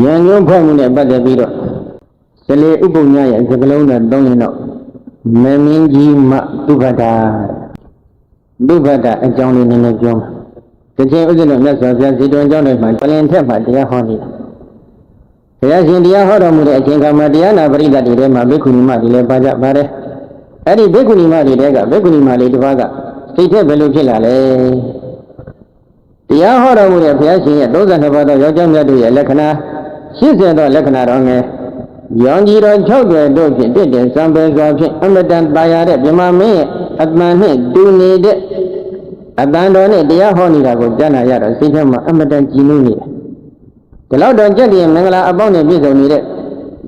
ဉာဏ်ညွှန်းဖွဲ့မှုနဲ့ပတ်သက်ပြီးတော့စလေဥပုံညရဲ့စကလုံးတော်သုံးရင်တော့မမင်းကြီးမသုဘတာသုဘတာအကြောင်းလေးနည်းနည်းပြောမှာတခြင်းဥစ္စတော်မြတ်စွာဘုရားဇေတဝန်ကျောင်းတော်မှာပလင်ထက်မှာတရားဟောနေတာဘုရားရှင်တရားဟောတော်မူတဲ့အချိန်ခါမှာတရားနာပရိသတ်တွေထဲမှာဘိက္ခုနီမတွေလည်းပါကြပါတယ်အဲ့ဒီဘိက္ခုနီမတွေတဲကဘိက္ခုနီမလေးတစ်ပါးကစိတ်ထက်ဘယ်လိုဖြစ်လာလဲတရားဟောတော်မူတဲ့ဘုရားရှင်ရဲ့32ပါးသောယောက်ျားမြတ်တို့ရဲ့လက္ခဏာ ရှိစေသောလက္ခဏာတော်ငယ်ယောဂီတော်၆တွေတို့ဖြင့်တည်တည်စံပယ်စွာဖြင့်အမတန်ပါရတဲ့မြမမင်းရဲ့အတန်နှင့်တူနေတဲ့အတန်တော်နဲ့တရားဟောနေတာကိုကြားနာရတော့စိတ်ထဲမှာအမတန်ကြည်နူးနေတယ်။ဒီလောက်တော့ကြက်တည်မင်္ဂလာအပေါင်းနဲ့ပြည့်စုံနေတဲ့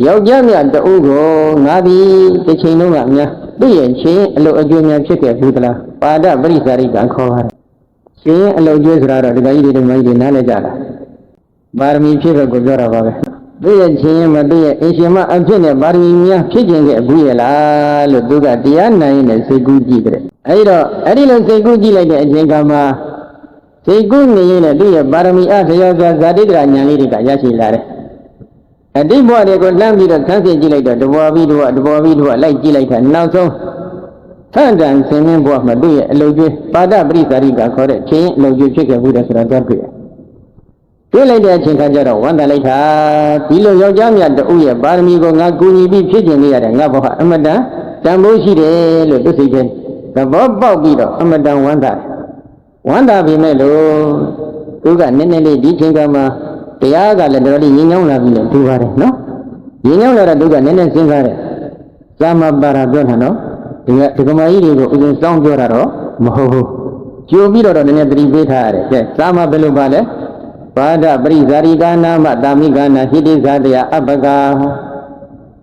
ယောက်ျားမြတ်တဦးကိုငါသည်တစ်ချိန်လုံးကများသူ့ရဲ့ချင်းအလိုအကျွေးများဖြစ်ခဲ့ဘူးသလား။ပါဒပရိသရိကခေါ်ပါတယ်။ရှင်အလိုအကျွေးဆိုတာတော့ဒီကကြီးတွေဒီမကြီးတွေနားလည်ကြလား။ ပါရမီဖြစ်ဖို့ကိုပြောတာပါပဲသူ့ရဲ့ချင်းမသူ့ရဲ့အရှင်မအဖြစ်နဲ့ပါရမီများဖြစ်ခြင်းခဲ့ဘူးရဲ့လားလို့သူကတရားနိုင်နဲ့စိတ်ကူးကြည့်တဲ့အဲဒီတော့အဲ့ဒီလိုစိတ်ကူးကြည့်လိုက်တဲ့အချိန်ကမှစိတ်ကူးနေရင်လည်းသူ့ရဲ့ပါရမီအထရောစွာဇာတိတရာဉာဏ်လေးတွေကရရှိလာတယ်အတိတ်ဘဝတွေကိုလှမ်းပြီးတော့ဆန်းစစ်ကြည့်လိုက်တော့တဘောပြီးတော့တဘောပြီးတော့လိုက်ကြည့်လိုက်တာနောက်ဆုံးဆန့်တန်ဆင်းမင်းဘဝမှာသူ့ရဲ့အလုကျွေးပါဒပရိသရိကခေါ်တဲ့ချင်းအလုကျွေးဖြစ်ခဲ့ဘူးတဲ့ဆိုတာတော့တွေ့တယ် တွေ့လိုက်တဲ့အချိန်ခါကျတော့ဝမ်းသာလိုက်တာဒီလိုယောက်ျားမြတ်တူရဲ့ပါရမီကိုငါကူညီပြီးဖြစ်ကျင်နေရတဲ့ငါဘဝအမတန်တန်ဖိုးရှိတယ်လို့သူစိတ်ထဲသဘောပေါက်ပြီးတော့အမတန်ဝမ်းသာတယ်ဝမ်းသာပြီမဲ့လို့သူကနည်းနည်းလေးဒီချိန်ကမှတရားကလည်းတော်တော်လေးငြင်းညောင်းလာပြီလေသူပါတယ်နော်ငြင်းညောင်းလာတော့သူကနည်းနည်းစဉ်းစားတယ်သာမပါရာပြောတာနော်ဒီကဒီကမကြီးတွေကိုဥစဉ်စောင်းပြောတာတော့မဟုတ်ဘူးကြိုပြီးတော့တော့နည်းနည်းသတိပေးထားရတယ်ကဲသာမဘယ်လိုပါလဲ ပါဒပရိဇာရိကာနာမတာမိကာနာဟိတိဇာတယအပက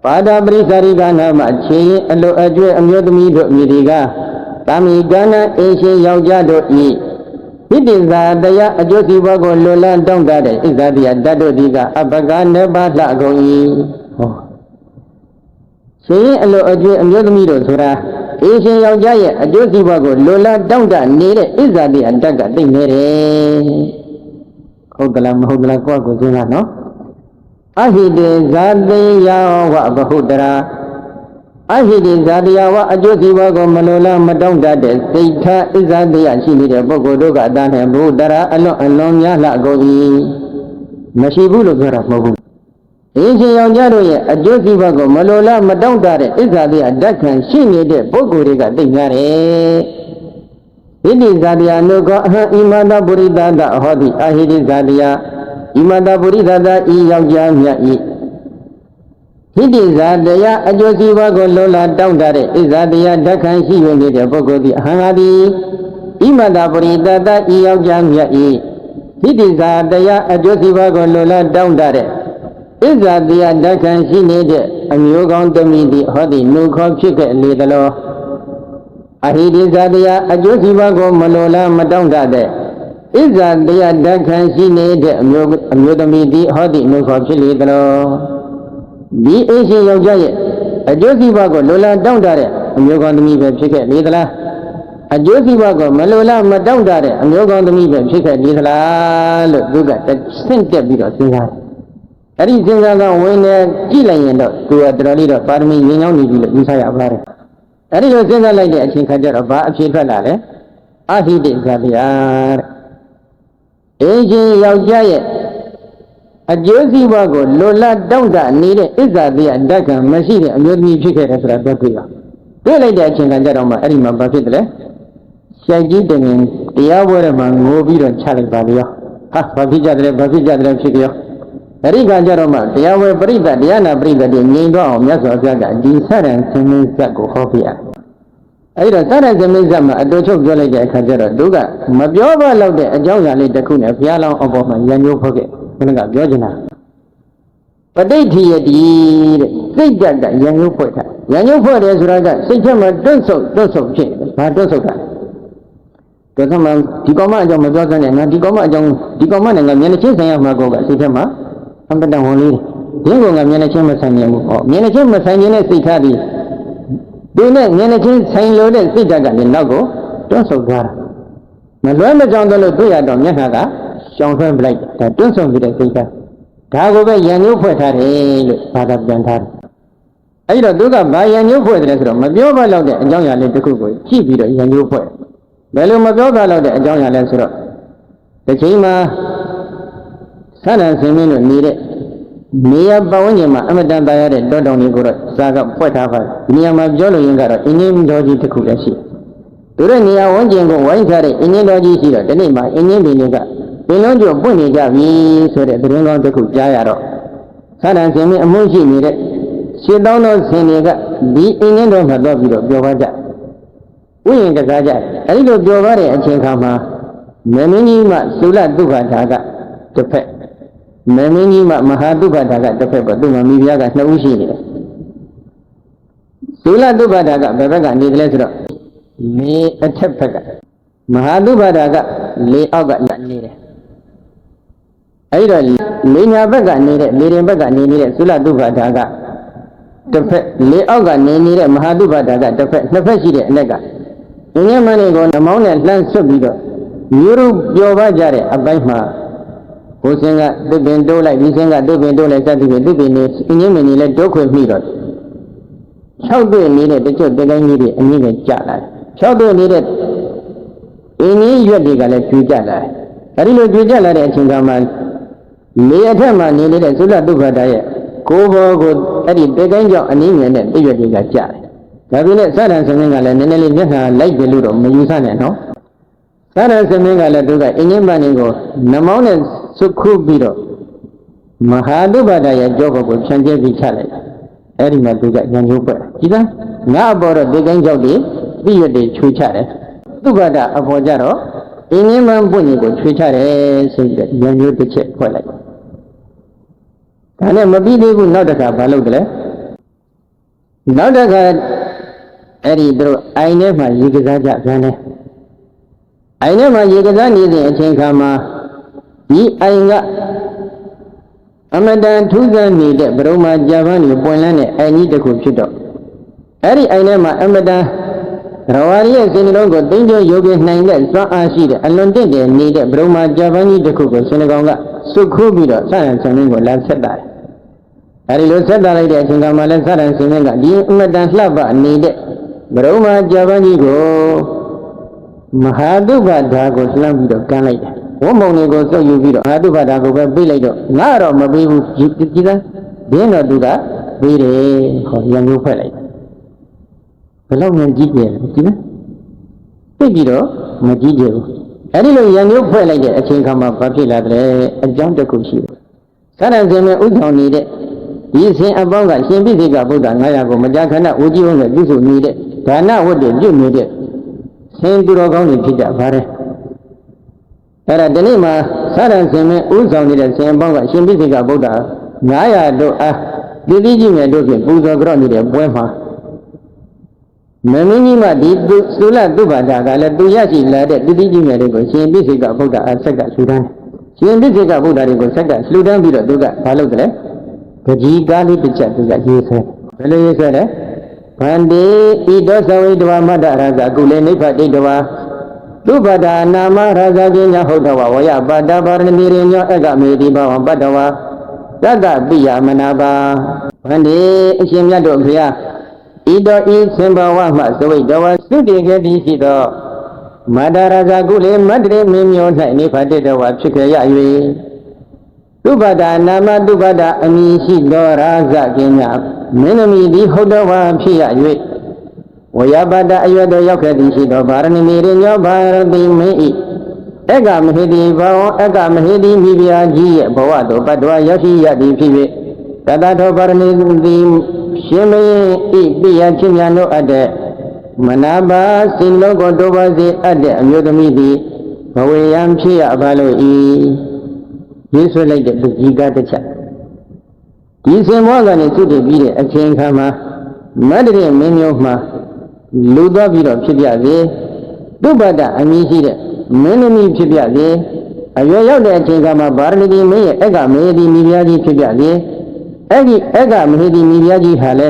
ပါဒပရိဇာရိကာနာမခြေရင်အလိုအကျွဲ့အမျိုးသမီးတို့အမိတွေကတာမိကာနာအင်းရှင်ယောက်ျားတို့ဤဟိတိဇာတယအကျိုးစီးပွားကိုလွန်လန်းတောင့်တတဲ့ဣဇာတိယတတ္တုတိကအပကနဘလှကုန်၏ဟောရှင်ရင်အလိုအကျွဲ့အမျိုးသမီးတို့ဆိုတာအင်းရှင်ယောက်ျားရဲ့အကျိုးစီးပွားကိုလွန်လန်းတောင့်တနေတဲ့ဣဇာတိယတတ်ကသိနေတယ် ဟုတ်ကလားမဟုတ်ကလားကိုယ့်ကိုစဉ်းစားနော်အဟိတေဇာတိယဝဘဟုတရာအဟိတေဇာတိယဝအကျိုးစီးပွားကိုမလိုလားမတောင့်တတဲ့စိတ်ထားဣဇာတိယရှိနေတဲ့ပုဂ္ဂိုလ်တို့ကအတန်းနဲ့ဘုဒ္ဓရာအလွန်အလွန်များလှကုန်၏မရှိဘူးလို့ပြောတာမဟုတ်ဘူးအင်းရှင်ယောက်ျားတို့ရဲ့အကျိုးစီးပွားကိုမလိုလားမတောင့်တတဲ့ဣဇာတိယဓာတ်ခံရှိနေတဲ့ပုဂ္ဂိုလ်တွေကသိများတယ် ဣတိဇာတိယနုကောအဟံဣမတပုရိသတဟောတိအဟိတိဇာတိယဣမတပုရိသတဤယောက်ျားမြတ်ဤဟိတိဇာတယအကျိုးစီးပွားကိုလောလာတောင့်တတဲ့ဣဇာတယဓက္ခံရှိဝင်နေတဲ့ပုဂ္ဂိုလ်သည်အဟံဟာတိဣမတပုရိသတဤယောက်ျားမြတ်ဤဟိတိဇာတယအကျိုးစီးပွားကိုလောလာတောင့်တတဲ့ဣဇာတယဓက္ခံရှိနေတဲ့အမျိုးကောင်းသမီးသည်ဟောသည်နုခောဖြစ်ခဲ့လေသလော အဟိတိဇာတယအကျိုးစီးပွားကိုမလိုလားမတောင့်တတဲ့ဣဇာတယဓက္ခံရှိနေတဲ့အမျိုးအမျိုးသမီးသည်ဟောသည်နုခောဖြစ်လေသလောဒီအရှင်ယောက်ျားရဲ့အကျိုးစီးပွားကိုလိုလားတောင့်တတဲ့အမျိုးကောင်းသမီးပဲဖြစ်ခဲ့လေသလားအကျိုးစီးပွားကိုမလိုလားမတောင့်တတဲ့အမျိုးကောင်းသမီးပဲဖြစ်ခဲ့လေသလားလို့သူကဆင့်တက်ပြီးတော့စဉ်းစားတယ်အဲ့ဒီစဉ်းစားကဝင်နေကြည့်လိုက်ရင်တော့သူကတော်တော်လေးတော့ပါရမီရင်းနှောင်းနေပြီလို့ယူဆရပါတယ် အဲ့ဒီလိုစဉ်းစားလိုက်တဲ့အချိန်ခါကျတော့ဘာအဖြစ်ထွက်လာလဲအဟိတိဇာတိယတဲ့အင်းကြီးယောက်ျားရဲ့အကျိုးစီးပွားကိုလိုလားတောင့်တနေတဲ့ဣဇာတိယဓာတ်ကံမရှိတဲ့အမျိုးသမီးဖြစ်ခဲ့တယ်ဆိုတာပြောပြရတွေ့လိုက်တဲ့အချိန်ခါကျတော့မှအဲ့ဒီမှာဘာဖြစ်တယ်လဲရှိုက်ကြီးတင်ရင်တရားပွဲထဲမှာငိုပြီးတော့ချလိုက်ပါလေရောဟာဘာဖြစ်ကြတယ်ဘာဖြစ်ကြတယ်ဖြစ်ကြော အဲ့ဒီကကြတော့မှတရားဝဲပရိသတ်တရားနာပရိသတ်တွေငြိမ်တော့အောင်မြတ်စွာဘုရားကဒီဆရံသင်္မင်းဇတ်ကိုဟောပြရအဲ့တော့ဆရံသင်္မင်းဇတ်မှာအတူချုပ်ပြောလိုက်တဲ့အခါကျတော့သူကမပြောဘလောက်တဲ့အကြောင်းအရာလေးတစ်ခုနဲ့ဘုရားလောင်းအပေါ်မှာရံညိုးဖောက်ခဲ့ခဏကပြောချင်တာပဋိဋ္ဌိယတိတဲ့စိတ်တတ်ကရံညိုးဖွဲ့တာရံညိုးဖွဲ့တယ်ဆိုတာကစိတ်ချက်မှာတွန့်ဆုတ်တွန့်ဆုတ်ဖြစ်တယ်ဘာတွန့်ဆုတ်တာဒါကမှဒီကောင်မအကြောင်းမပြောစမ်းနဲ့ငါဒီကောင်မအကြောင်းဒီကောင်မနဲ့ငါမျက်နှာချင်းဆိုင်ရမှာကောကစိတ်ထဲမှာ အပတန်ဝန်လေးဒီကောင်ကမျက်နှာချင်းမဆိုင်နိုင်ဘူးဟောမျက်နှာချင်းမဆိုင်နေတဲ့စိတ်ထားပြီးဒီနဲ့မျက်နှာချင်းဆိုင်လို့တဲ့စိတ်ဓာတ်ကလည်းနောက်ကိုတွန့်ဆုတ်သွားတာမလွဲမကြောင်တော့လို့တွေ့ရတော့မျက်နှာကရှောင်ဆွဲပလိုက်ဒါတွန့်ဆုတ်ပြီးတဲ့စိတ်ဓာတ်ဒါကိုပဲရန်ညိုးဖွဲ့ထားတယ်လို့ဘာသာပြန်ထားတယ်အဲ့တော့သူကဘာရန်ညိုးဖွဲ့တယ်ဆိုတော့မပြောပါတော့တဲ့အကြောင်းအရာလေးတစ်ခုကိုကြည့်ပြီးတော့ရန်ညိုးဖွဲ့ဘယ်လိုမပြောပါတော့တဲ့အကြောင်းအရာလဲဆိုတော့တစ်ချိန်မှာ ဆန္ဒဆင်းမင်းတို့နေတဲ့နေရာပတ်ဝန်းကျင်မှာအမတန်တရားတဲ့တောတောင်တွေကိုတော့စာကဖွက်ထားပါတယ်ဒီနေရာမှာပြောလို့ရင်ကတော့အင်းကြီးတော်ကြီးတစ်ခုလည်းရှိတယ်သူတို့နေရာဝန်းကျင်ကိုဝိုင်းထားတဲ့အင်းကြီးတော်ကြီးရှိတော့ဒီနေ့မှာအင်းကြီးပင်တွေကပင်လုံးကျော်ပွင့်နေကြပြီဆိုတဲ့သတင်းကောင်းတစ်ခုကြားရတော့ဆန္ဒဆင်းမင်းအမှုရှိနေတဲ့ရှင်းတောင်းသောဆင်တွေကဒီအင်းကြီးတော်မှာတော့ပြီးတော့ပြောပါကြဥယျာဉ်ကစားကြအဲဒီလိုပြောပါတဲ့အချိန်ခါမှာမင်းမင်းကြီးမှသုလဒုက္ခဓာကတစ်ဖက် မင်းမင်းကြီးမှမဟာဒုက္ခဓာကတစ်ဖက်ပေါ့သူ့မှာမိဖုရားကနှစ်ဦးရှိနေတယ်သုလဒုက္ခဓာကဘယ်ဘက်ကနေတယ်လဲဆိုတော့လေအထက်ဘက်ကမဟာဒုက္ခဓာကလေအောက်ကနေတယ်အဲဒီတော့လေညာဘက်ကနေတဲ့လေရင်ဘက်ကနေနေတဲ့သုလဒုက္ခဓာကတစ်ဖက်လေအောက်ကနေနေတဲ့မဟာဒုက္ခဓာကတစ်ဖက်နှစ်ဖက်ရှိတဲ့အ ਨੇ ကဉာဏ်မဏိကိုနှမောင်းနဲ့လှမ်းဆွတ်ပြီးတော့မျိုးတို့ပျော်ပါကြတဲ့အပိုင်းမှာ ဘုစင်ကသစ်ပင်တိုးလိုက်ဒီစင်ကသစ်ပင်တိုးလိုက်စသဖြင့်သစ်ပင်နေအင်းင်းမင်းနေလဲတိုးခွေမိတော့၆တွေ့နေတဲ့တချို့တကိုင်းကြီးတွေအမြင့်ပဲကြလာတယ်၆တွေ့နေတဲ့အင်းကြီးရွက်တွေကလည်းကျွေးကြလာတယ်အဲဒီလိုကျွေးကြလာတဲ့အချိန်ကမှလေအထက်မှာနေနေတဲ့သုလဒုက္ခတာရဲ့ကိုယ်ဘောကိုအဲ့ဒီတကိုင်းကြောင့်အနည်းငယ်နဲ့တရွက်တွေကကြတယ်ဒါပေမဲ့စရံသမင်းကလည်းနည်းနည်းလေးမျက်နှာလိုက်တယ်လို့တော့မယူဆနဲ့နော်စရံသမင်းကလည်းသူကအင်းကြီးပန်းကိုနမောင်းနဲ့ စုခုပြီးတော့မဟာတုပ္ပဒရဲ့ကြောဘကိုဖြန့်ကျဲပြီးချလိုက်အဲ့ဒီမှာသူကညံညိုးပွက်ကြည်သားငါအပေါ်တော့ဒီကိန်းကြောက်တွေပြည့်ရတွေချွေချတယ်တုပ္ပဒအပေါ်ကြတော့အင်းကြီးပန်းပွင့်ကိုချွေချတယ်ဆိုပြီးတော့ညံညိုးတစ်ချက်ဖွက်လိုက်ဒါနဲ့မပြီးသေးဘူးနောက်တစ်ခါဘာလုပ်တယ်လဲနောက်တစ်ခါအဲ့ဒီတို့အိုင်ထဲမှာရေကစားကြပြန်တယ်အိုင်ထဲမှာရေကစားနေတဲ့အချိန်ခါမှာ ဒီအိုင်ကအမတန်ထူးဆန်းနေတဲ့ဗရုမာဂျပန်ကိုပွင့်လန်းတဲ့အိုင်ကြီးတစ်ခုဖြစ်တော့အဲ့ဒီအိုင်ထဲမှာအမတန်ရဝါရီရဲ့စင်လုံးကိုတင်းကျုံရုပ်ပြနိုင်တဲ့စွမ်းအားရှိတဲ့အလွန်တင့်တယ်နေတဲ့ဗရုမာဂျပန်ကြီးတစ်ခုကိုစင်ကောင်ကစုခိုးပြီးတော့ဆရံဆံရင်းကိုလာဆက်တာတယ်အဲဒီလိုဆက်တာလိုက်တဲ့အချိန်ကမှလည်းစရံဆင်ရင်းကဒီအမတန်လှပနေတဲ့ဘရုံမာကြပန်းကြီးကိုမဟာတုပ္ပဓာကိုလှမ်းပြီးတော့ကမ်းလိုက်တယ် ဝုံမုံတွေကိုစုပ်ယူပြီးတော့မဟာတုပ္ပဓာကိုပဲပြေးလိုက်တော့ငါတော့မပေးဘူးကြည်ကြည်သားဘင်းတော်သူကပေးတယ်ဟောရံမျိုးဖွဲ့လိုက်ဘယ်လောက်မြန်ကြီးတယ်ကြည်လားသိပြီးတော့မကြီးကြဘူးအဲ့ဒီလိုရံမျိုးဖွဲ့လိုက်တဲ့အချိန်ခါမှာဘာဖြစ်လာတယ်အကြောင်းတစ်ခုရှိတယ်သရဏဇင်မဲ့ဥဆောင်နေတဲ့ဒီရှင်အပေါင်းကရှင်ပိစိကဗုဒ္ဓ900ကိုမကြာခဏဝကြီးဝုန်းနဲ့ပြုစုနေတဲ့ဒါနဝတ္တပြုနေတဲ့ရှင်သူတော်ကောင်းတွေဖြစ်ကြပါတယ် အဲ့ဒါဒီနေ့မှာသရဏဇင်မဲ့ဥဆောင်နေတဲ့ရှင်အပေါင်းကရှင်ပိစိကဗုဒ္ဓ900တို့အားတည်တည်ကြီးမြတ်တို့ဖြင့်ပူဇော်ကြော့နေတဲ့ပွဲမှာမင်းမင်းကြီးမှဒီသုလသုဘာဒကလည်းသူရရှိလာတဲ့တည်တည်ကြီးမြတ်တွေကိုရှင်ပိစိကဗုဒ္ဓအားဆက်ကလှူဒန်းရှင်ပိစိကဗုဒ္ဓတွေကိုဆက်ကလှူဒန်းပြီးတော့သူကဘာလုပ်တယ်လဲဂကြီးကားလေးတစ်ချက်သူကရေးဆွဲဘယ်လိုရေးဆွဲလဲဗန္တိဤတောသဝိတဝမတ္တရဇကုလေနိဗ္ဗတိတဝ သုပဒာနာမရဇကိညာဟုတ်တော်ဝယပါတပါရဏိရိညောအကမေတိဘဝပတ္တဝသတ္တပိယမနာပါဗန္တိအရှင်မြတ်တို့ဘုရားဤတော်ဤသင်္ဘဝမှသဝိတဝသုတိကတိရှိသောမတ္တရဇကုလေမတ္တရေမင်းမျိုး၌နိဗ္ဗတိတဝဖြစ်ခဲ့ရ၍သုဘဒာနာမသုဘဒာအမည်ရှိသောရာဇကင်းညာမင်းသမီးသည်ဟုတ်တော်ဝါဖြစ်ရ၍ ဝယပတအရွယ်တော်ရောက်ခဲ့သည်ရှိသောဗာရဏမီရညောဗာရတိမင်းဤအက္ကမဟိတိဘောအက္ကမဟိတိမိဖုရားကြီးရဲ့ဘဝသို့ပတ္တဝရောက်ရှိရသည်ဖြစ်၍တတထောဗာရဏိသည်ရှင်မင်းဤပိယချင်းများတို့အပ်တဲ့မနာပါစိန်လုံးကိုတိုးပါစေအပ်တဲ့အမျိုးသမီးသည်ဘဝယံဖြစ်ရပါလို့ဤရေးဆွဲလိုက်တဲ့လူကြီးကားတစ်ချက်ဒီစင်မောကနေသုတည်ပြီးတဲ့အချိန်ခါမှာမတ္တရမင်းမျိုးမှာ လူသွားပြီးတော့ဖြစ်ပြစေသုဘတအမည်ရှိတဲ့မင်းသမီးဖြစ်ပြစေအရွယ်ရောက်တဲ့အချိန်ခါမှာဗာရဏတိမင်းရဲ့အက္ကမေဒီမိဖုရားကြီးဖြစ်ပြစေအဲ့ဒီအက္ကမေဒီမိဖုရားကြီးဟာလဲ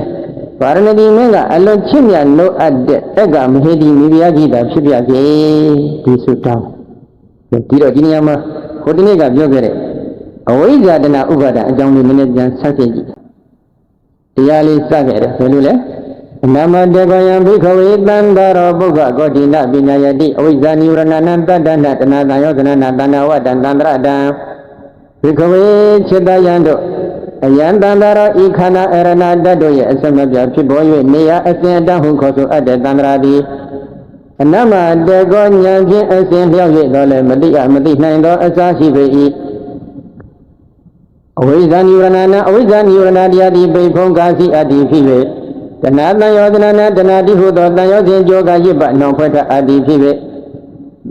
ဗာရဏတိမင်းကအလွန်ချစ်မြတ်လို့အပ်တဲ့အက္ကမေဒီမိဖုရားကြီးသာဖြစ်ပြစေဒီဆုတောင်းဒီတော့ဒီနေရာမှာဟိုဒီနေ့ကပြောခဲ့တဲ့အဝိဇ္ဇာတနာဥပါဒအကြောင်းလေးနည်းနည်းပြန်ဆက်ကြည့်ကြည့်တရားလေးစခဲ့တယ်ဘယ်လိုလဲ နမတကယံဘိခဝေတံသာရောပုဂ္ဂကောတိနပညာယတိအဝိဇ္ဇာနိဝရဏနံတတ္တနာတနာတံယောသနနာတဏဝတံတန္တရတံဘိခဝေจิตယံတို့အယံတန္တရာဤခန္ဓာအရဏတတ်တို့ရဲ့အစမပြဖြစ်ပေါ်၍နေရအစဉ်အတဟုခေါ်ဆိုအပ်တဲ့တန္တရာသည်အနမတေကောဉာဏ်ဖြင့်အစဉ်လျောက်၍တော်လည်းမတိအမတိနိုင်သောအစာရှိပေ၏အဝိဇ္ဇာနိဝရဏနာအဝိဇ္ဇာနိဝရဏတရားသည်ပိဖုံကာစီအတ္တိဖြစ်၍ တဏှာတန်ယောသနာနာတဏှာတိဟုသောတန်ယောစဉ်ကြောကရစ်ပနှောင်ဖွဲ့ထအတ္တိဖြစ်၍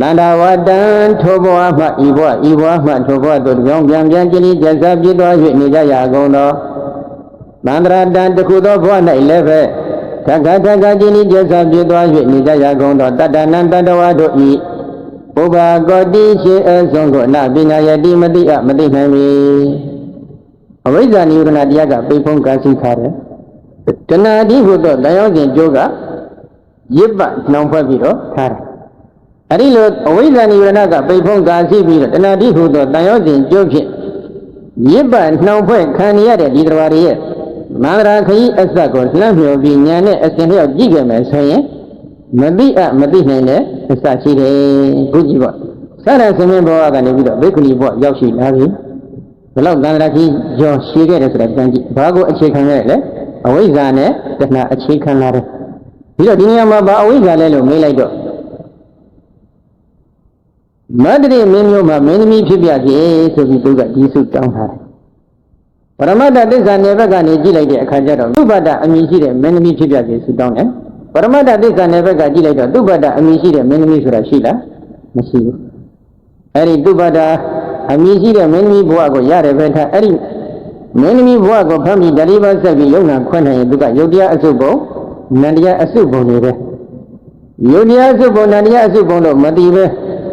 တန္တာဝတံထိုဘဝမှဤဘဝဤဘဝမှထိုဘဝသို့ကြောင်းပြန်ပြန်ကျင်ဤကျဆပြည့်တော်၍နေကြရကုန်သောသန္တရာတံတခုသောဘဝ၌လည်းပဲသက္ကသက္ကကျင်ဤကျဆပြည့်တော်၍နေကြရကုန်သောတတ္တနံတတ္တဝါတို့ဤပုဗ္ဗကောတိရှိအဆုံးကိုအနပညာယတိမတိအမတိနိုင်မီအဝိဇ္ဇာနိဝရဏတရားကပိဖုံးကာစီခါတယ် တဏှာတိဟုသောတန်ရောစဉ်ကျိုးကရစ်ပနှောင်ဖွဲ့ပြီးတော့ထားတယ်အဲ့ဒီလိုအဝိဇ္ဇာနိဝရဏကပိဖုံးကာစီပြီးတော့တဏှာတိဟုသောတန်ရောစဉ်ကျိုးဖြင့်ရစ်ပနှောင်ဖွဲ့ခံရတဲ့ဒီတော်ရရဲ့မန္တရာခရီးအစကိုလှမ်းမြော်ပြီးညာနဲ့အစဉ်လျောက်ကြည့်ကြမယ်ဆိုရင်မတိအမတိနိုင်တဲ့အစရှိတယ်ခုကြည့်ပေါ့ဆရဆင်းမဘောကနေပြီးတော့ဘိက္ခုနီဘောရောက်ရှိလာပြီဘယ်လောက်သန္တရာကြီးရောရှိခဲ့တယ်ဆိုတာပြန်ကြည့်ဘာကိုအခြေခံရလဲ အဝိဇ္ဇာနဲ့တဏှာအခြေခံလာတယ်ပြီးတော့ဒီနေရာမှာဘာအဝိဇ္ဇာလဲလို့မေးလိုက်တော့မတ္တိမင်းမျိုးမှာမင်းသမီးဖြစ်ပြစေဆိုပြီးသူကဒီစုတောင်းထားတယ်ပရမတ္တသစ္စာနယ်ဘက်ကနေကြည့်လိုက်တဲ့အခါကျတော့သုဘတ္တအမည်ရှိတဲ့မင်းသမီးဖြစ်ပြစေဆုတောင်းတယ်ပရမတ္တသစ္စာနယ်ဘက်ကကြည့်လိုက်တော့သုဘတ္တအမည်ရှိတဲ့မင်းသမီးဆိုတာရှိလားမရှိဘူးအဲ့ဒီသုဘတ္တအမည်ရှိတဲ့မင်းသမီးဘဝကိုရတယ်ပဲထားအဲ့ဒီ မင်းသမီးဘဝကိုဖမ်းပြီးဓလိပါဆက်ပြီးယုံနာခွင့်နိုင်ရင်သူကယုတ်တရားအစုပ်ပုံနန္တရားအစုပ်ပုံတွေပဲယုတ်တရားအစုပ်ပုံနန္တရားအစုပ်ပုံတော့မတည်ပဲ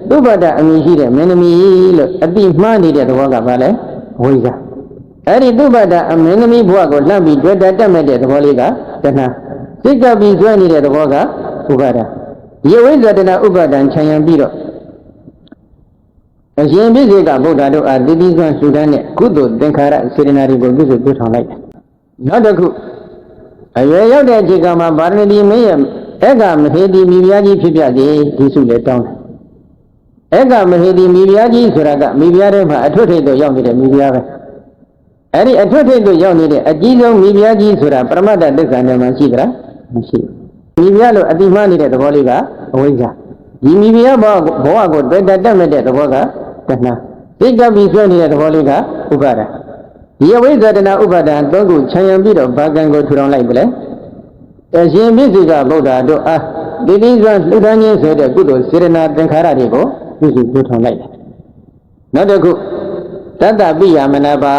သုဘတ္တအမည်ရှိတဲ့မင်းသမီးလို့အတိမှားနေတဲ့သဘောကဘာလဲဝိဇ္ဇာအဲ့ဒီသုဘတ္တအမင်းသမီးဘဝကိုလှမ်းပြီးတွေ့တတ်တတ်မဲ့တဲ့သဘောလေးကတဏှာစိတ်ကပ်ပြီးကျွဲနေတဲ့သဘောကဥပါဒဒီဝိဇ္ဇတနာဥပါဒံခြံရံပြီးတော့ အရှင်ပြည့်စေကဗုဒ္ဓတို့အားတည်တည်စွာလှူဒန်းတဲ့ကုသိုလ်သင်္ခါရစေတနာတွေကိုပြုစုပြုထောင်လိုက်တယ်နောက်တစ်ခုအရွယ်ရောက်တဲ့အချိန်ကမှဗာရဏီမင်းရဲ့ဧကမဟေတိမိဖုရားကြီးဖြစ်ပြသည်ဒီစုလည်းတောင်းတယ်ဧကမဟေတိမိဖုရားကြီးဆိုတာကမိဖုရားတွေမှာအထွတ်ထိပ်တို့ရောက်နေတဲ့မိဖုရားပဲအဲ့ဒီအထွတ်ထိပ်တို့ရောက်နေတဲ့အကြီးဆုံးမိဖုရားကြီးဆိုတာပရမတ္တသစ္စာနဲ့မှရှိသလားမရှိဘူးမိဖုရားလို့အတိမနေတဲ့သဘောလေးကအဝိဇ္ဇာဒီမိဖုရားဘဝဘဝကိုတွေ့တတ်မဲ့တဲ့သဘောက တဏှာသိကပ်ပြီးဆွဲနေတဲ့သဘောလေးကဥပါဒဒီအဝိဇ္ဇတနာဥပါဒံသုံးခုခြံရံပြီးတော့ဘာကံကိုထူထောင်လိုက်ပြီလေအရှင်မြစ်စီကဗုဒ္ဓတို့အားဒီဒီစွာလှူဒန်းခြင်းဆိုတဲ့ကုသိုလ်စေရနာသင်္ခါရတွေကိုပြုစုထူထောင်လိုက်တယ်နောက်တစ်ခုတတ္တပိယမနာပါ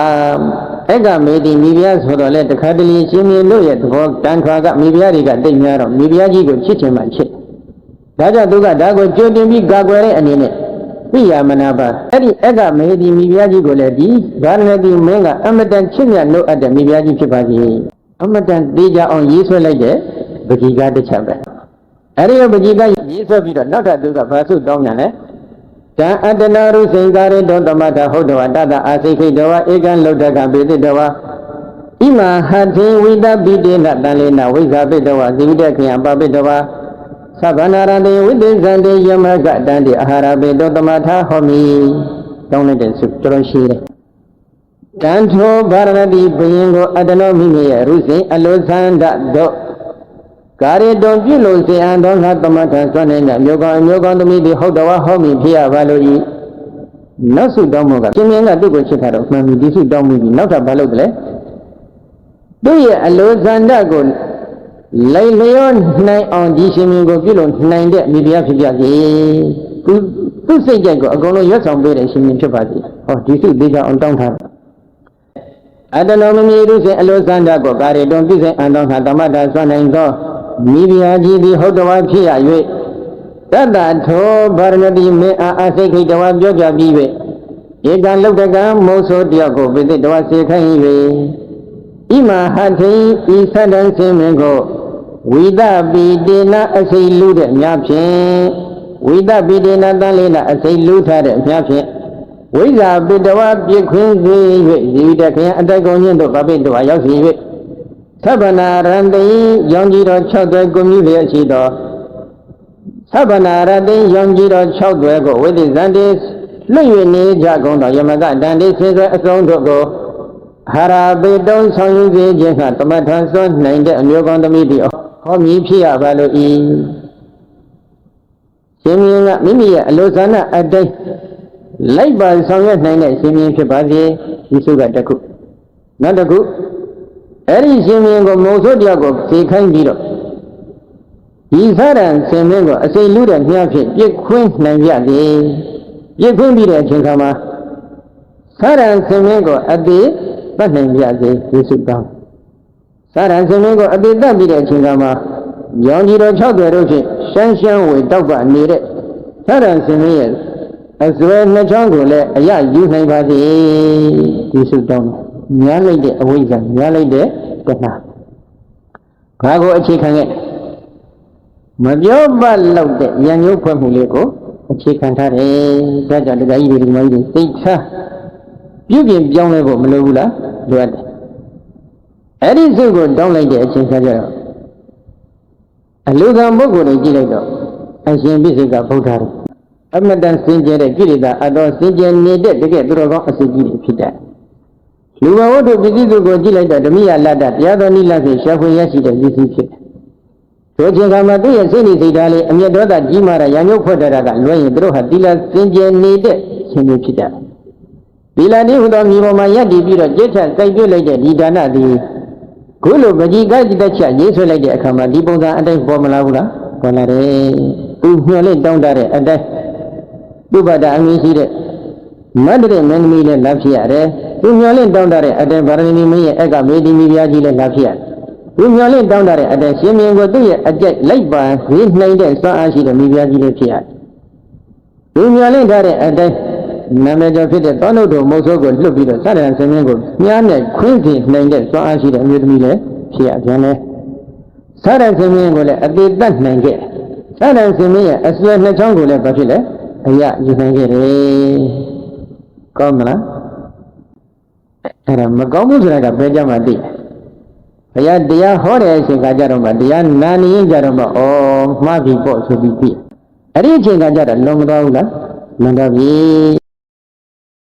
အက္ကမေတိမိဖုရားဆိုတော့လေတခါတလေရှင်မြင်တို့ရဲ့သဘောတန်ထွာကမိဖုရားတွေကတိတ်များတော့မိဖုရားကြီးကိုချစ်ချင်မှချစ်ဒါကြောင့်သူကဒါကိုကြိုတင်ပြီးကာကွယ်တဲ့အနေနဲ့ ပိယမနာပါအဲ့ဒီအက္ကမေဒီမိဖုရားကြီးကိုလည်းဒီဗာရဏတိမင်းကအမတန်ချစ်မြတ်လို့အပ်တဲ့မိဖုရားကြီးဖြစ်ပါစေအမတန်သေးကြအောင်ရေးဆွဲလိုက်တဲ့ပဂီကတစ်ချက်ပဲအဲ့ဒီပဂီကရေးဆွဲပြီးတော့နောက်ထပ်သူကဘာစုတောင်းညာလဲတံအတ္တနာရုစိန်ကာရတောတမတဟုတ်တော်တတအာစိခိတောဧကံလုဒ္ဒကပိတိတောဣမဟထေဝိတပိတေနတန်လေနဝိဇာပိတောဇိဝိတခေယပပိတော သဗ္ဗနာရတေဝိသေဇံတေယမကတန်တေအာဟာရပေတောတမထာဟောမိတောင်းလိုက်တဲ့စုတော်တော်ရှိတယ်တန်ထောဗာရဏတိဘယင်ကိုအတ္တနောမိမိရဲ့ရုစိန်အလိုသန္တတို့ကာရီတုံပြုလို့စေအံသောငါသမထဆွမ်းနေတဲ့မျိုးကောင်းမျိုးကောင်းသမီးတွေဟုတ်တော်ဟောမိဖြစ်ရပါလို့ဤနောက်စုတောင်းမှုကပြင်းပြင်းကသူ့ကိုချစ်တာတော့မှန်ပြီဒီစုတောင်းပြီးနောက်ထပ်ဘာလုပ်တယ်လဲသူ့ရဲ့အလိုဇန္တကို လိုက်လျောနိုင်အောင်ဒီရှင်မြင်ကိုပြုလို့နိုင်တဲ့မိဖုရားဖြစ်ပြစေသူသူ့စိတ်ကြိုက်ကိုအကုန်လုံးရွတ်ဆောင်ပေးတဲ့ရှင်မြင်ဖြစ်ပါစေဟောဒီစုသေးကြအောင်တောင်းထားအတ္တလောမမီရုစေအလိုဇန္တကိုကာရီတုံပြုစေအံတော်ငါသမထဆွမ်းနိုင်သောမိဖုရားကြီးသည်ဟုတ်တော်ဖြစ်ရ၍တတ္တထောဗာရဏတိမေအာအစိတ်ခိတဝပြောကြပြီး၍ဧကံလုတ်တကံမောဆိုတယောက်ကိုပိသိတဝစေခိုင်း၍ ဣမဟထေဤသတ္တံစင်မင်းကိုဝိတပိတေနအစိတ်လူတဲ့များဖြင့်ဝိတပိတေနတန်လေးနအစိတ်လူထားတဲ့များဖြင့်ဝိဇ္ဇာပိတဝပြည့်ခွင်းစေ၍ဇီဝတခယအတိုက်ကုန်ခြင်းတို့ဗပိတဝရောက်စီ၍သဗ္ဗနာရန္တိရောင်ကြီးတော်6သွဲကိုမြူလျက်ရှိသောသဗ္ဗနာရတ္တိရောင်ကြီးတော်6သွဲကိုဝိသိဇန္တိလွတ်၍နေကြကုန်သောယမကတန်တိစေဆွဲအစုံတို့ကို ဟာရာပေတုံဆောင်ယူစေခြင်းကတမထန်စွန့်နိုင်တဲ့အမျိုးကောင်းသမီးတိဟောမြည်ဖြစ်ရပါလို့ဤရှင်မြင်းကမိမိရဲ့အလိုဆန္ဒအတိုင်းလိုက်ပါဆောင်ရွက်နိုင်တဲ့ရှင်မြင်းဖြစ်ပါစေဒီစုကတစ်ခုနောက်တစ်ခုအဲ့ဒီရှင်မြင်းကိုမုံဆိုးတယောက်ကိုဖြေခိုင်းပြီးတော့ဒီသရံရှင်မြင်းကိုအစိတ်လူတဲ့မြတ်ဖြင့်ပြစ်ခွင်းနိုင်ပြသည်ပြစ်ခွင်းပြီးတဲ့အချိန်ခါမှာသရံရှင်မြင်းကိုအသေး တတ်နိုင်ပြစေဒီစုကောင်းသရံရှင်မြင်းကိုအသေးတတ်ပြီးတဲ့အချိန်ခါမှာရောင်ကြီးတော်၆၀တို့ဖြင့်ရှမ်းရှမ်းဝေတောက်ပနေတဲ့သရံရှင်မြင်းရဲ့အစွဲနှစ်ချောင်းကိုလည်းအရယူနိုင်ပါစေဒီစုတောင်းများလိုက်တဲ့အဝိဇ္ဇာများလိုက်တဲ့တဏှာဘာကိုအခြေခံခဲ့မပြောပတ်လောက်တဲ့ဉာဏ်မျိုးဖွဲ့မှုလေးကိုအခြေခံထားတယ်ဒါကြောင့်တရားကြီးတွေဒီမကြီးတွေသိချာ ပြုပြင်ပြောင်းလဲဖို့မလိုဘူးလားလိုအပ်တယ်အဲ့ဒီစုကိုတောင်းလိုက်တဲ့အချိန်ခါကျတော့အလူကံပုဂ္ဂိုလ်တွေကြည့်လိုက်တော့အရှင်ပြည့်စုံကဗုဒ္ဓတော်အမတန်စင်ကြဲတဲ့ကိရိတာအတော်စင်ကြဲနေတဲ့တကယ်သူတော်ကောင်းအစစ်ကြီးတွေဖြစ်တယ်။လူဘဝတ္ထုပစ္စည်းစုကိုကြည့်လိုက်တော့ဓမိယလတ္တတရားတော်နိလတ်ဖြင့်ရှားဖွေရရှိတဲ့ပစ္စည်းဖြစ်တယ်။တို့ချင်းကမှသူ့ရဲ့စိတ်နေစိတ်ဓာတ်လေးအမျက်ဒေါသကြီးမာတာရံညုတ်ဖွဲ့တာကလွှဲရင်တို့ဟာတိလစင်ကြဲနေတဲ့ရှင်တွေဖြစ်တယ်။ ဒီလာနေဟူသောမြေပေါ်မှာယက်တည်ပြီးတော့ကြိတ်ထက်ကြိုက်တွေ့လိုက်တဲ့ဒီဒါနသည်ခုလိုမကြီးကကြည့်တဲ့ချက်ရေးဆွဲလိုက်တဲ့အခါမှာဒီပုံစံအတိုင်းပေါ်မလာဘူးလားပေါ်လာတယ်။သူညှော်လေးတောင်းတတဲ့အတိုင်းပုဗ္ဗတာအမည်ရှိတဲ့မတ္တရမင်းသမီးလည်းလာဖြစ်ရတယ်။သူမျောလင့်တောင်းတတဲ့အတဲဗာရဏီမင်းရဲ့အက်ကမေဒီမီပြားကြီးလည်းလာဖြစ်ရတယ်။သူမျောလင့်တောင်းတတဲ့အတဲရှင်မြင်းကိုသူ့ရဲ့အကြိုက်လိုက်ပါဈေးနှိမ့်တဲ့စွမ်းအားရှိတဲ့မိပြားကြီးလည်းဖြစ်ရတယ်။သူမျောလင့်ထားတဲ့အတဲ နာမည်ကျော်ဖြစ်တဲ့သောနုတ်တော်မုတ်ဆိုးကိုလွတ်ပြီးတော့စတဲ့ဆင်းရဲကိုမြားနဲ့ခွင်းစီနှိမ့်တဲ့စွမ်းအားရှိတဲ့အမျိုးသမီးလည်းဖြစ်ရပြန်လဲ။စတဲ့ဆင်းရဲကိုလည်းအသေးတတ်နိုင်ခဲ့။စတဲ့ဆင်းရဲရဲ့အစွဲနှစ်ချောင်းကိုလည်းဘာဖြစ်လဲ။အရယူနိုင်ခဲ့တယ်ကောင်းမလားအဲ့ဒါမကောင်းဘူးဆိုတာကဘယ်ကြမှာသိဘုရားတရားဟောတဲ့အချိန်ကကြတော့မှတရားနာနေရင်ကြတော့မှဩမှားပြီပေါ့ဆိုပြီးသိအဲ့ဒီအချိန်ကကြတော့လွန်မသွားဘူးလားလွန်တော့ပြီ